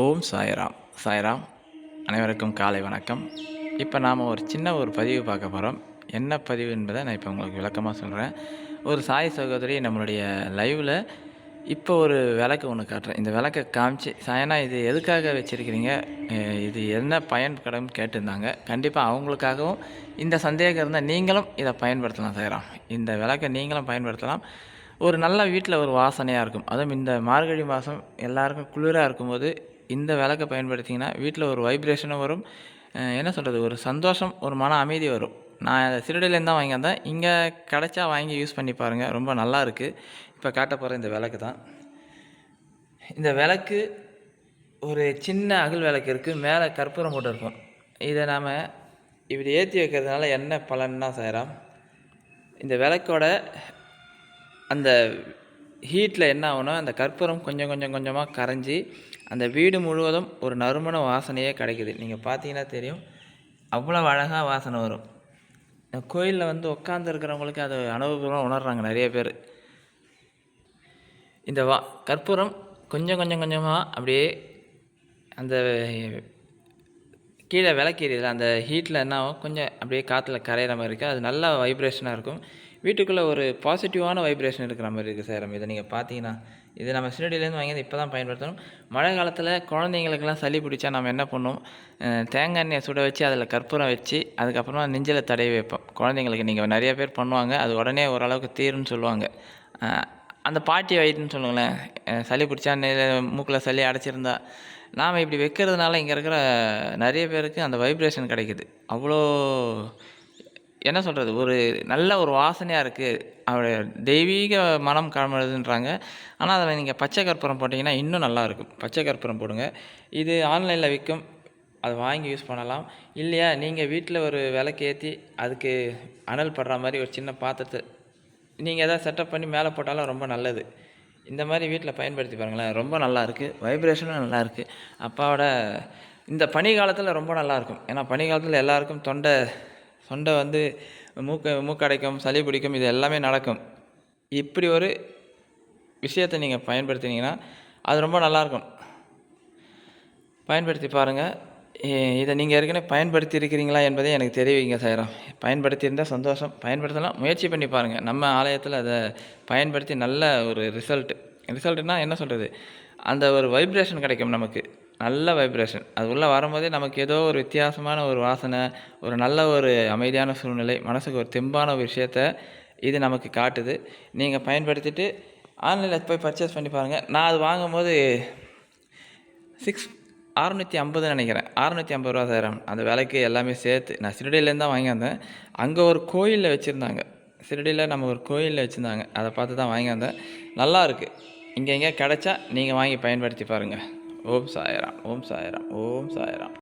ஓம் சாய்ராம். சாய்ராம் அனைவருக்கும் காலை வணக்கம். இப்போ நாம் ஒரு சின்ன ஒரு பதிவு பார்க்க போகிறோம் என்ன பதிவு என்பதை நான் இப்போ உங்களுக்கு விளக்கமாக சொல்கிறேன் ஒரு சாய் சகோதரி நம்மளுடைய லைவில் இப்போ ஒரு விளக்கு ஒன்று காட்டுறேன் இந்த விளக்கை காமிச்சு சாயனா இது எதுக்காக வச்சுருக்கிறீங்க? இது என்ன பயன்படும் கேட்டிருந்தாங்க. கண்டிப்பாக அவங்களுக்காகவும் இந்த சந்தேகம் இருந்தால் நீங்களும் இதை பயன்படுத்தலாம் சாய்ராம். இந்த விளக்கை நீங்களும் பயன்படுத்தலாம். ஒரு நல்ல வீட்டில் ஒரு வாசனையாக இருக்கும். அதுவும் இந்த மார்கழி மாதம் எல்லாருக்கும் குளிராக இருக்கும்போது இந்த விளக்கை பயன்படுத்திங்கன்னா வீட்டில் ஒரு வைப்ரேஷனும் வரும். என்ன சொல்கிறது ஒரு சந்தோஷம் ஒரு மன அமைதி வரும். நான் அதை சிறுடிலேருந்து தான் வாங்கி வந்தேன். இங்கே கிடைச்சா வாங்கி யூஸ் பண்ணி பாருங்கள் ரொம்ப நல்லா இருக்குது இப்போ காட்ட போகிற இந்த விளக்கு தான். இந்த விளக்கு ஒரு சின்ன அகல் விளக்கு இருக்குது மேலே கற்பூரம் போட்டு இருக்கும். இதை நாம் இப்படி ஏற்றி வைக்கிறதுனால என்ன பலன்னா சேராம். இந்த விளக்கோட அந்த ஹீட்டில் என்ன ஆகுனா அந்த கற்பூரம் கொஞ்சம் கொஞ்சம் கொஞ்சமாக கரைஞ்சி அந்த வீடு முழுவதும் ஒரு நறுமண வாசனையே கிடைக்குது. நீங்கள் பார்த்தீங்கன்னா தெரியும் அவ்வளோ அழகாக வாசனை வரும். கோயிலில் வந்து உட்காந்துருக்கிறவங்களுக்கு அது அனுபவம் உணர்கிறாங்க நிறைய பேர். இந்த வா கற்பூரம் கொஞ்சம் கொஞ்சம் கொஞ்சமாக அப்படியே அந்த கீழே விளக்கீரியில் அந்த ஹீட்டில் என்ன ஆகும் கொஞ்சம் அப்படியே காற்றுல கரையிற மாதிரி இருக்குது அது நல்லா வைப்ரேஷனாக இருக்கும். வீட்டுக்குள்ளே ஒரு பாசிட்டிவான வைப்ரேஷன் இருக்கிற மாதிரி இருக்குது சார் இதை நீங்கள் பார்த்தீங்கன்னா இது நம்ம சின்னடியிலேருந்து வாங்கி இப்போ தான் பயன்படுத்தணும். மழை காலத்தில் குழந்தைங்களுக்கெல்லாம் சளி பிடிச்சா நம்ம என்ன பண்ணுவோம்? தேங்காய் எண்ணெயை சுட வச்சு அதில் கற்பூரம் வச்சு அதுக்கப்புறமா நெஞ்சில் தடவி வைப்போம். குழந்தைங்களுக்கு நீங்கள் நிறைய பேர் பண்ணுவாங்க. அது உடனே ஓரளவுக்கு தீரும்னு சொல்லுவாங்க. அந்த பாட்டி வயிற்றுன்னு சொல்லுங்களேன். சளி பிடிச்சா மூக்கில் சளி அடைச்சிருந்தா நாம் இப்படி வைக்கிறதுனால இங்கே இருக்கிற நிறைய பேருக்கு அந்த வைப்ரேஷன் கிடைக்குது. அவ்வளோ என்ன சொல்கிறது ஒரு நல்ல ஒரு வாசனையாக இருக்குது அவருடைய தெய்வீக மனம் கிளம்புறதுன்றாங்க ஆனால் அதில் நீங்கள் பச்சை கற்பூரம் போட்டிங்கன்னா இன்னும் நல்லாயிருக்கும் பச்சை கற்பூரம் போடுங்க. இது ஆன்லைனில் விற்கும் அதை வாங்கி யூஸ் பண்ணலாம். இல்லையா? நீங்கள் வீட்டில் ஒரு விளக்கு ஏற்றி அதுக்கு அனல் படுற மாதிரி ஒரு சின்ன பாத்திரத்தை நீங்கள் எதாவது செட்டப் பண்ணி மேலே போட்டாலும் ரொம்ப நல்லது. இந்த மாதிரி வீட்டில் பயன்படுத்தி பாருங்களேன். ரொம்ப நல்லாயிருக்கு வைப்ரேஷனும் நல்லாயிருக்கு அப்பாவோட இந்த பனி காலத்தில் ரொம்ப நல்லாயிருக்கும் ஏன்னா பனி காலத்தில் எல்லாருக்கும் தொண்டை தொண்டை வந்து மூக்கு மூக்கடைக்கும் சளி பிடிக்கும் இது எல்லாமே நடக்கும். இப்படி ஒரு விஷயத்தை நீங்கள் பயன்படுத்தினீங்கன்னா அது ரொம்ப நல்லாயிருக்கும். பயன்படுத்தி பாருங்கள் இதை நீங்கள் ஏற்கனவே பயன்படுத்தி இருக்கிறீங்களா என்பதை எனக்கு தெரிவிங்க சாயிரம். பயன்படுத்தியிருந்தால் சந்தோஷம். பயன்படுத்தலாம் முயற்சி பண்ணி பாருங்கள் நம்ம ஆலயத்தில் அதை பயன்படுத்தி நல்ல ஒரு ரிசல்ட்டு. ரிசல்ட்டுனால் என்ன சொல்கிறது அந்த ஒரு வைப்ரேஷன் கிடைக்கும் நமக்கு. நல்ல வைப்ரேஷன் அது உள்ளே வரும்போதே நமக்கு ஏதோ ஒரு வித்தியாசமான ஒரு வாசனை ஒரு நல்ல ஒரு அமைதியான சூழ்நிலை மனசுக்கு ஒரு தெம்பான ஒரு விஷயத்த இது நமக்கு காட்டுது. நீங்கள் பயன்படுத்திட்டு ஆன்லைனில் போய் பர்ச்சேஸ் பண்ணி பாருங்கள் நான் அது வாங்கும்போது சிக்ஸ் அறுநூற்றி ஐம்பதுன்னு நினைக்கிறேன். அறுநூற்றி ஐம்பது ரூபா தரம் அந்த விலைக்கு எல்லாமே சேர்த்து நான் சிறுடியிலேருந்து தான் வாங்கி வந்தேன். அங்கே ஒரு கோயிலில் வச்சுருந்தாங்க. சிறுடியில் நம்ம ஒரு கோயிலில் வச்சுருந்தாங்க. அதை பார்த்து தான் வாங்கி வந்தேன். நல்லா இருக்குது இங்கே எங்கேயா கிடச்சா நீங்கள் வாங்கி பயன்படுத்தி பாருங்கள் ஓம் சாயராம் ஓம் சாயராம் ஓம் சாயராம்.